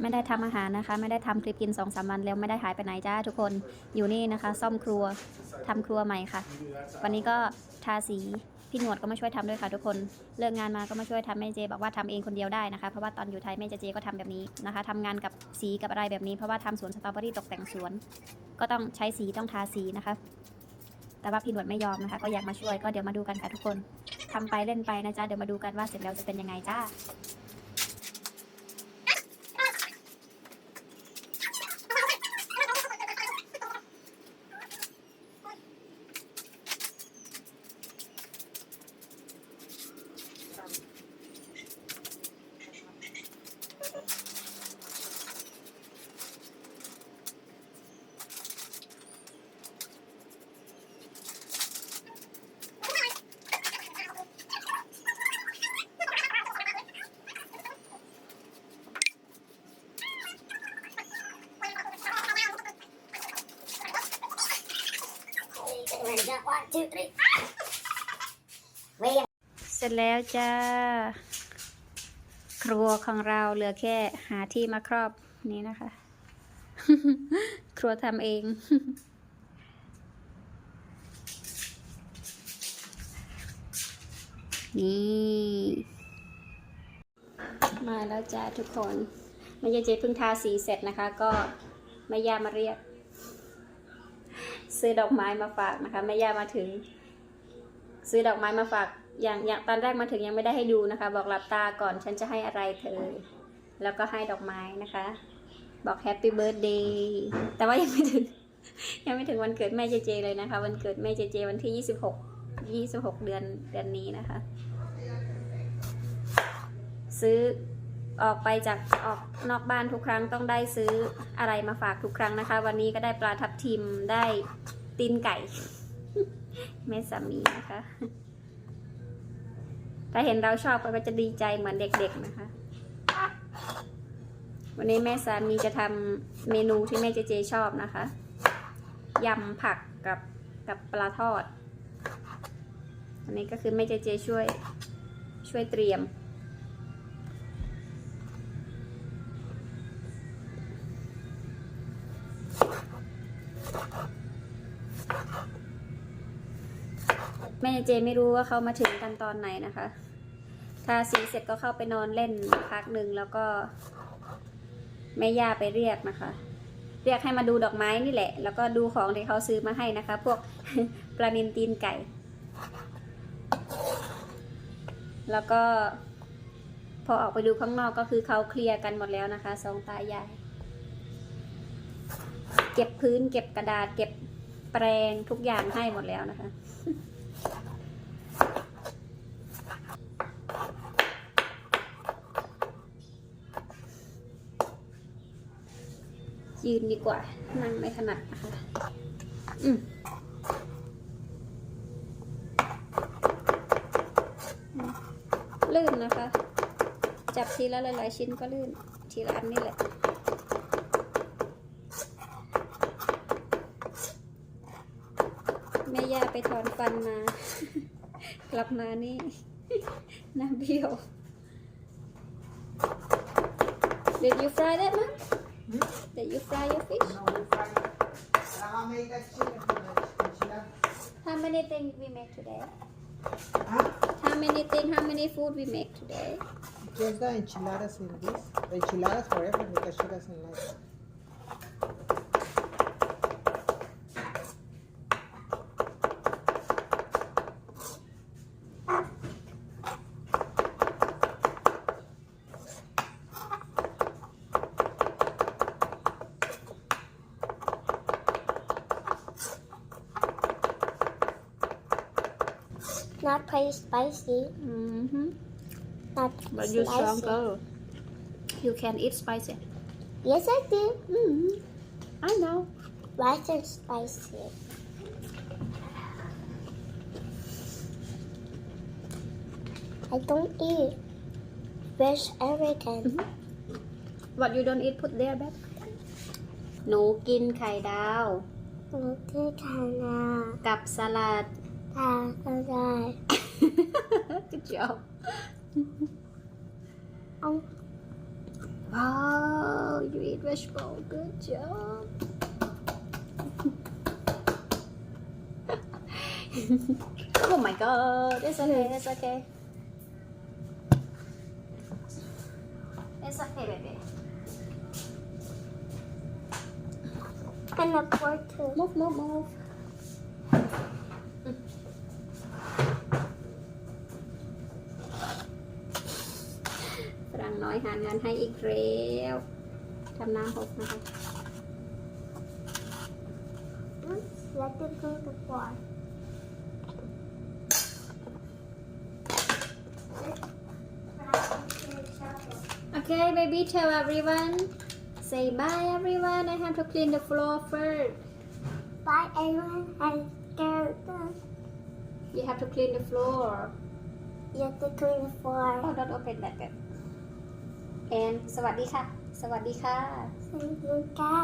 ไม่ได้ทำอาหารนะคะ ไม่ได้ทำคลิปกินสองสามวันแล้วไม่ได้หายไปไหนจ้าทุกคนอยู่นี่นะคะ ซ่อมครัวทำครัวใหม่ค่ะ วันนี้ก็ทาสีพี่หนวดก็มาช่วยทำด้วยค่ะทุกคนเลิกงานมาก็มาช่วยทำแม่เจ บอกว่าทำเองคนเดียวได้นะคะ เพราะว่าตอนอยู่ไทยแม่เจเจก็ทำแบบนี้นะคะทำงานกับสีกับอะไรแบบนี้เพราะว่าทำสวนสตรอเบอรี่ตกแต่งสวน ก็ต้องใช้สีต้องทาสีนะคะ แต่ว่าพี่หนวดไม่ยอมนะคะ ก็อยากมาช่วยก็เดี๋ยวมาดูกันค่ะทุกคนทำไปเล่นไปนะจ๊ะเดี๋ยวมาดูกันว่าเสร็จแล้วจะเป็นยังไงจ้า two, three. เสร็จแล้วจ้า ครัวของเราเหลือแค่หาที่มาครอบนี้นะคะ ครัวทำเอง นี่ มาแล้วจ้าทุกคน ไม่ใช่เจเพิ่งทาสีเสร็จนะคะ ก็แม่ยามาเรียก ซื้อดอกไม้มาฝากนะคะแม่ย่ามาถึง ซื้อดอกไม้มาฝากอย่างอย่างตอนแรกมาถึงยังไม่ได้ให้ดูนะคะ บอกหลับตาก่อนฉันจะให้อะไรเธอ แล้วก็ให้ดอกไม้นะคะ บอกแฮปปี้เบิร์ดเดย์แต่ว่ายังไม่ถึง ยังไม่ถึงวันเกิดแม่เจเจเลยนะคะ วันเกิดแม่เจเจวันที่ 26 26 เดือนเดือนนี้นะคะ ซื้อ ออกไปจากออกนอกบ้านทุกครั้งต้องได้ซื้ออะไรมาฝากทุกครั้งนะคะ วันนี้ก็ได้ปลาทับทิมได้ตีนไก่ แม่สามีนะคะถ้าเห็นเราชอบก็จะดีใจเหมือนเด็กๆนะคะ วันนี้แม่สามีจะทำเมนูที่แม่เจเจชอบนะคะยำผักกับกับปลาทอด อันนี้ก็คือแม่เจเจช่วยช่วยเตรียม แม่เจไม่รู้ว่าเขามาถึงกันตอนไหนนะคะทาสีเสร็จก็เข้าไปนอนเล่นพักหนึ่งแล้วก็แม่ย่าไปเรียกนะคะ เรียกให้มาดูดอกไม้นี่แหละ แล้วก็ดูของที่เขาซื้อมาให้นะคะ พวกปลานินตีนไก่ แล้วก็ พอออกไปดูข้างนอกก็คือเขาเคลียร์กันหมดแล้วนะคะสองตายายเก็บพื้นเก็บกระดาษเก็บแปรงทุกอย่างให้หมดแล้วนะคะ ยืนดีกว่า นั่งไม่ถนัดนะคะ อืมลื่นนะคะ จับทีละหลายๆชิ้นก็ลื่น ทีละอันนี่แหละแม่ย่าไปถอนฟันมา กลับมานี่น้าเบี้ยว Did you fry that, Mom? Mm-hmm. Did you fry your fish? No, we fry it. I'll make that chicken for the. How many things we make today? Huh? How many things, how many food we make today? Just the enchiladas in this. The enchiladas forever because she doesn't like it. Not very spicy. Mm-hmm. Not But you spicy. strong girl. You can eat spicy. Yes, I do. Mm-hmm. I know. Rice and spicy. I don't eat fish every time. What you don't eat put there back หนูกินไข่ดาว Okay, Kana. กับสลัด Yeah, okay. Good job. oh. oh! you eat vegetable. Good job. oh my god, it's okay, it's okay. It's okay, baby. And the fork too. Move, move, move. หางานให้อีกแล้วทำน้ำหกนะคะ Oops, let them clean the floor. Okay, baby, tell everyone. Say bye, everyone. I have to clean the floor first. Bye, everyone. And go. the- You have to clean the floor. You have to clean the floor. Oh, don't open that bit. แอนสวัสดีค่ะ สวัสดีค่ะ สวัสดีค่ะ